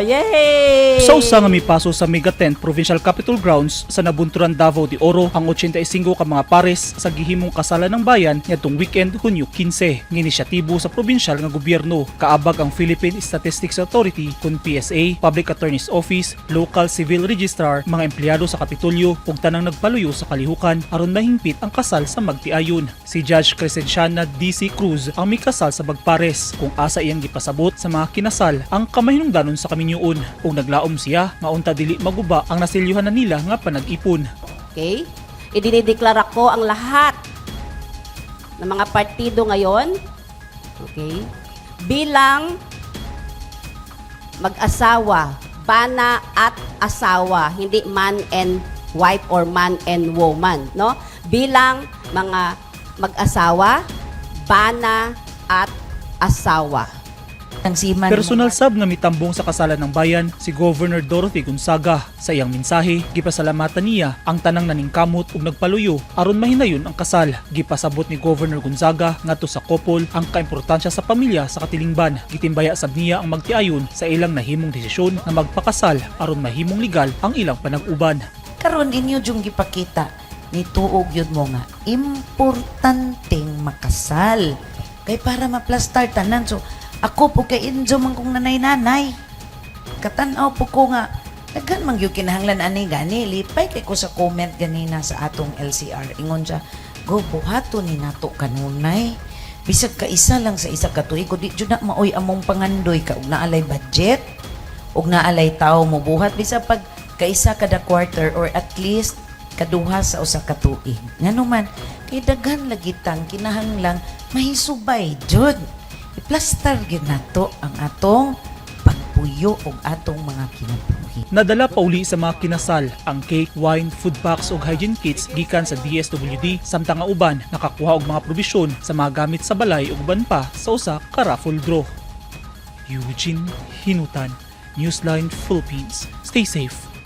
Yay! Sa usa nga mipaso sa Mega Tent Provincial Capital Grounds sa Nabunturan Davao de Oro ang 85 ka mga pares sa gihimong kasalan ng bayan niadtong weekend Hunyo 15 ng inisyatibo sa provincial nga gobyerno kaabag ang Philippine Statistics Authority kun PSA, Public Attorney's Office, Local Civil Registrar, mga empleyado sa Kapitolyo ug tanang nagpaluyo sa kalihukan aron mahingpit ang kasal sa magtiayon. Si Judge Crescenciana DC Cruz ang may kasal sa Bagpares kung asa iyang gipasabot sa mga kinasal ang kamahinungdanon sa kaminyuon ug naglaom siya nga unta dili maguba ang nasilyuhan na nila nga panag-ipon. Okay? Idinideklara ko ang lahat ng mga partido ngayon, okay, bilang mag-asawa, bana at asawa, hindi man and wife or man and woman, no? Bilang mga mag-asawa, bana at asawa. Ang siman Personal sab nga mitambong sa kasalan ng bayan si Governor Dorothy Gonzaga. Sa iyang mensahe, gipasalamatan niya ang tanang naningkamot ug nagpaluyo aron mahinayon ang kasal. Gipasabot ni Governor Gonzaga ngadto sa couple ang kaimportansya sa pamilya sa katilingban. Gitimbaya sab niya ang magtiayon sa ilang nahimong desisyon na magpakasal aron mahimong legal ang ilang panag-uban. karon inyo jung gipakita ni tuog yun mo nga importanteng makasal kay para maplastar tanan so ako po kay injo man kong nanay-nanay. Katanaw po ko nga daghan man gyud kinahanglan ani gani lipay kay ko sa comment ganina sa atong LCR ingon siya go buhato ni nato kanunay bisag ka isa lang sa isa ka tuig di jud na maoy among pangandoy ka ug naalay budget. Ug naalay tao mo buhat bisa pag kaisa kada quarter or at least kaduha sa usa ka tuig. Ngano man kay daghan lagitang kinahanglang mahisubay jud iplastar gyud nato ang atong pagpuyo ug atong mga kinabuhi Nadala pa uli sa mga kinasal ang cake, wine, food packs ug hygiene kits gikan sa DSWD samtang uban nakakuha og mga probisyon sa mga gamit sa balay ug uban pa sa usa ka raffle draw. Eugene Hinutan, Newsline Philippines. Stay safe.